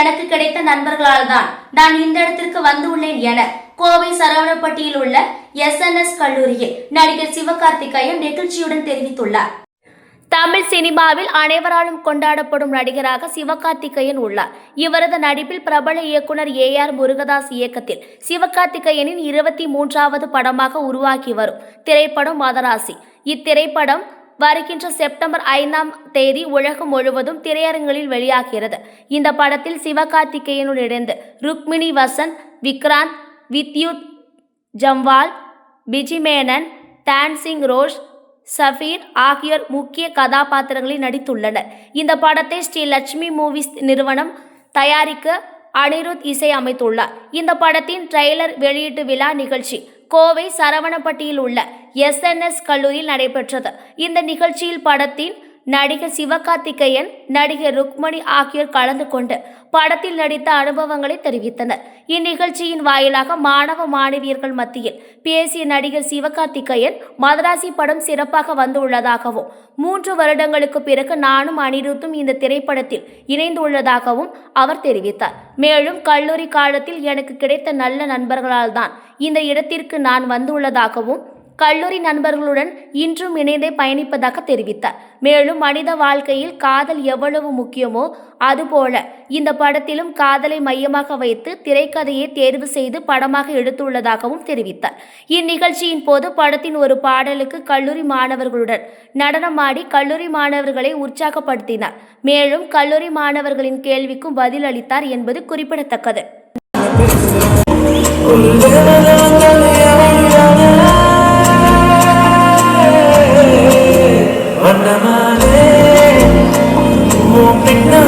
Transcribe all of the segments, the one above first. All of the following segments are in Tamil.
எனக்கு கிடைத்த நண்பர்களால் தான் நான் இந்த இடத்திற்கு வந்துள்ளேன் என கோவை சரவணப்பட்டியில் உள்ள எஸ் என் எஸ் கல்லூரியில் நடிகர் சிவகார்த்திகேயன் நெகிழ்ச்சியுடன் தெரிவித்துள்ளார். தமிழ் சினிமாவில் அனைவராலும் கொண்டாடப்படும் நடிகராக சிவகார்த்திகேயன் உள்ளார். இவரது நடிப்பில் பிரபல இயக்குனர் ஏ ஆர் முருகதாஸ் இயக்கத்தில் சிவகார்த்திகேயனின் இருபத்தி மூன்றாவது படமாக உருவாகி வரும் திரைப்படம் மதராசி. இத்திரைப்படம் வருகின்ற செப்டம்பர் ஐந்தாம் தேதி உலகம் முழுவதும் திரையரங்களில் வெளியாகிறது. இந்த படத்தில் சிவகார்த்திகேயனுடன் இணைந்து Rukmini Vasanth Vikranth Vidyut Jammwal Biju Menon Dancing Rose Saffir ஆகியோர் முக்கிய கதாபாத்திரங்களில் நடித்துள்ளனர். இந்த படத்தை ஸ்ரீ லட்சுமி மூவிஸ் நிறுவனம் தயாரிக்க அனிருத் இசை அமைத்துள்ளார். இந்த படத்தின் ட்ரெய்லர் வெளியீட்டு விழா நிகழ்ச்சி கோவை சரவணப்பட்டியில் உள்ள எஸ்என்எஸ் கல்லூரியில் நடைபெற்றது. இந்த நிகழ்ச்சியில் படத்தின் நடிகர் சிவகார்த்திகேயன் நடிகர் ருக்மணி ஆகியோர் கலந்து கொண்டு படத்தில் நடித்த அனுபவங்களை தெரிவித்தனர். இந்நிகழ்ச்சியின் வாயிலாக மாணவ மாணவியர்கள் மத்தியில் பேசிய நடிகர் சிவகார்த்திகேயன் மதராசி படம் சிறப்பாக வந்துள்ளதாகவும் மூன்று வருடங்களுக்கு பிறகு நானும் அனிருத்தும் இந்த திரைப்படத்தில் இணைந்துள்ளதாகவும் அவர் தெரிவித்தார். மேலும் கல்லூரி காலத்தில் எனக்கு கிடைத்த நல்ல நண்பர்களால் தான் இந்த இடத்திற்கு நான் வந்துள்ளதாகவும் கல்லூரி நண்பர்களுடன் இன்றும் இணைந்தே பயணிப்பதாக தெரிவித்தார். மேலும் மனித வாழ்க்கையில் காதல் எவ்வளவு முக்கியமோ அதுபோல இந்த படத்திலும் காதலை மையமாக வைத்து திரைக்கதையை தேர்வு செய்து படமாக எடுத்துள்ளதாகவும் தெரிவித்தார். இந்நிகழ்ச்சியின் போது படத்தின் ஒரு பாடலுக்கு கல்லூரி மாணவர்களுடன் நடனமாடி கல்லூரி மாணவர்களை உற்சாகப்படுத்தினார். மேலும் கல்லூரி மாணவர்களின் கேள்விக்கும் பதில் அளித்தார் என்பது குறிப்பிடத்தக்கது. வண்ணமாலே உன் பின்னா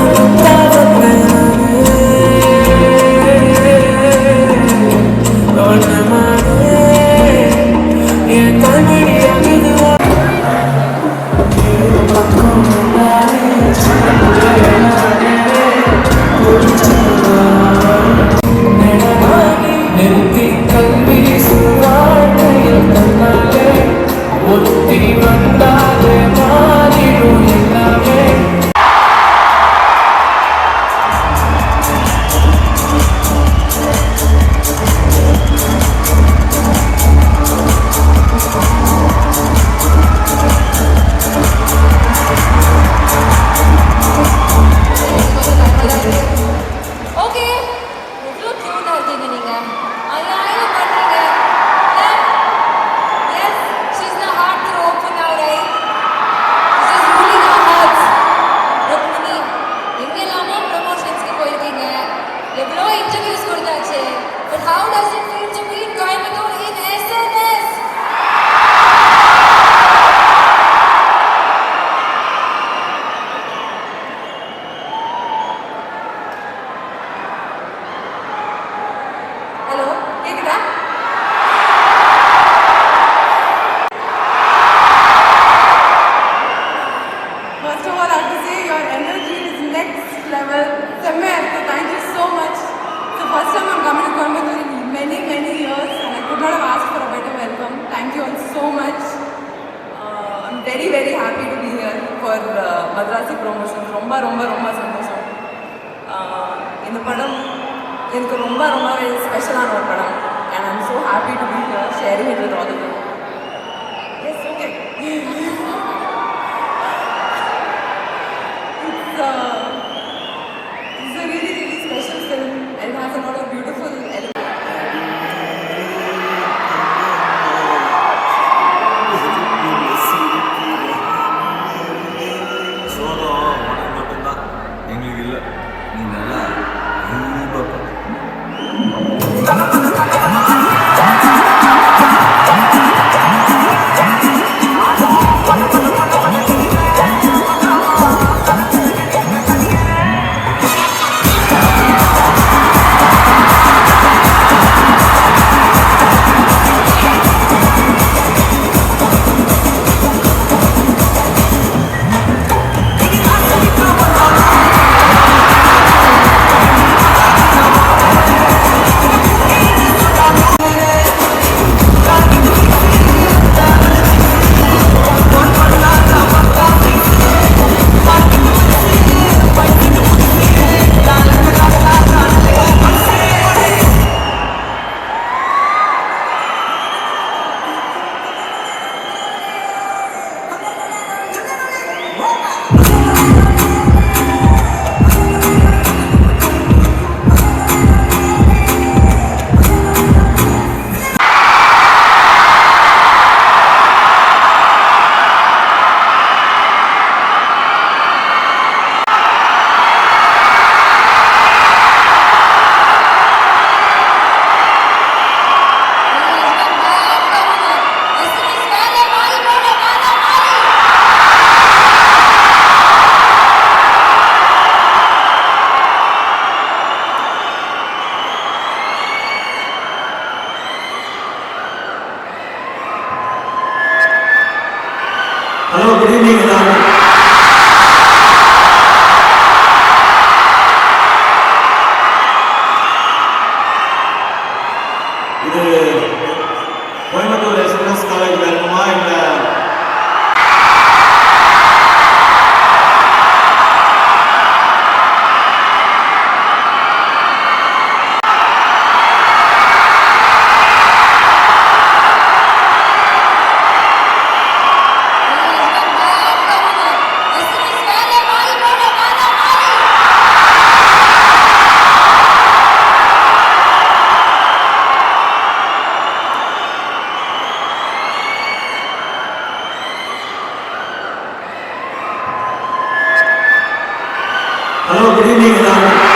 very very happy to be here for Madharaasi promotion ரொம்ப ரொம்ப ரொம்ப சந்தோஷம் இந்த படம் எனக்கு ரொம்ப ரொம்ப ஸ்பெஷலான ஒரு படம் and I'm so happy to be here sharing it with all us okay Hello, good evening, Madam.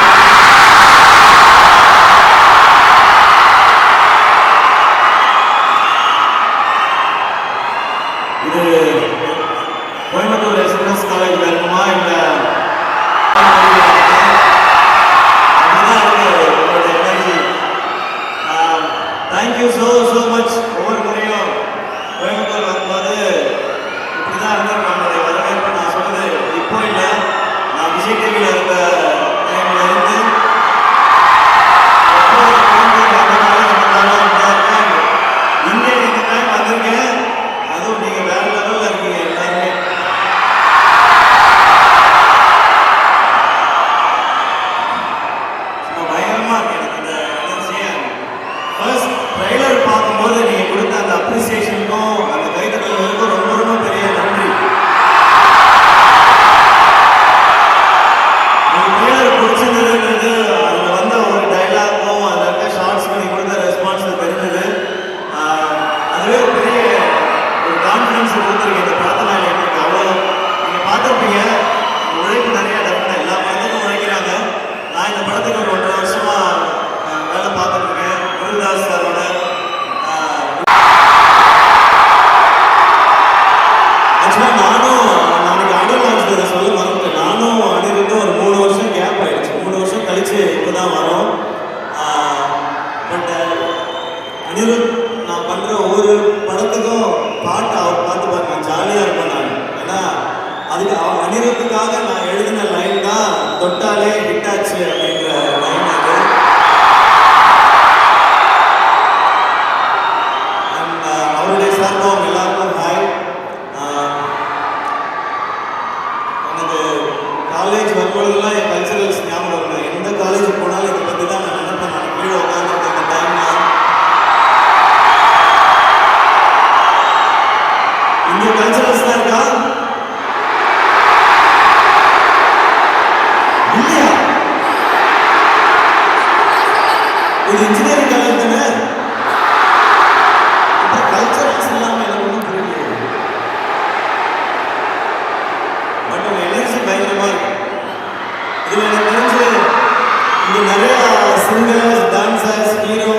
வயசு வரும்பொழுதெல்லாம் என் இதில் எனக்கு தெரிஞ்சு இங்கே நிறையா singers dancers hero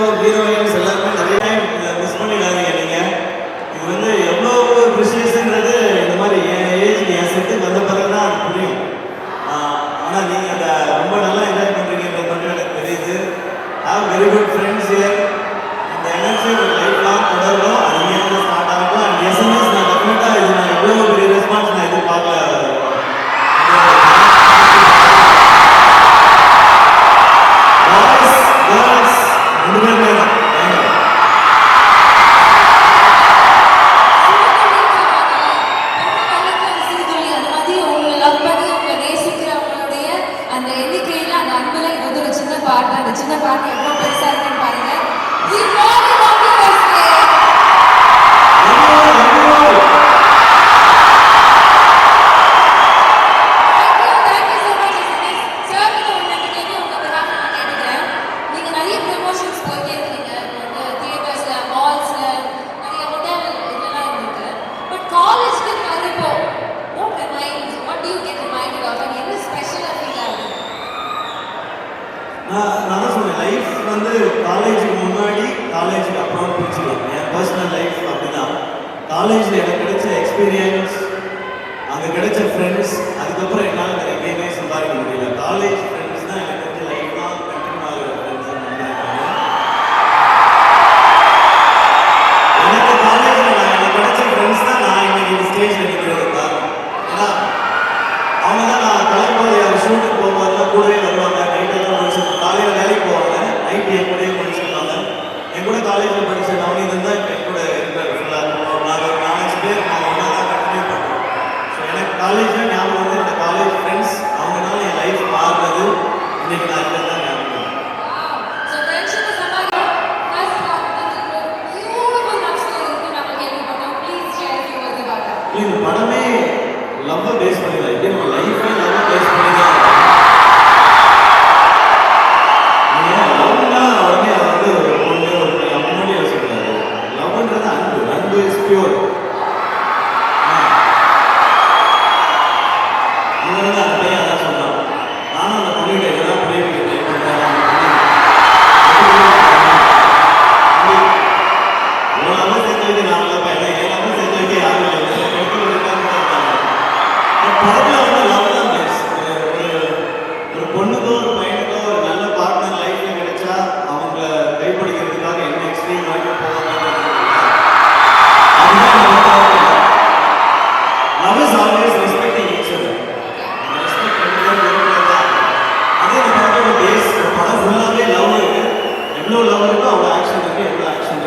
Yeah, yeah.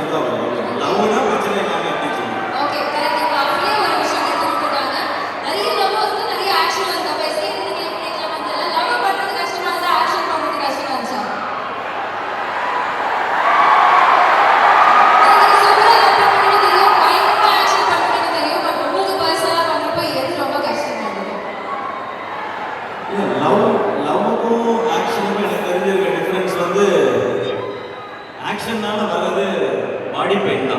রূপে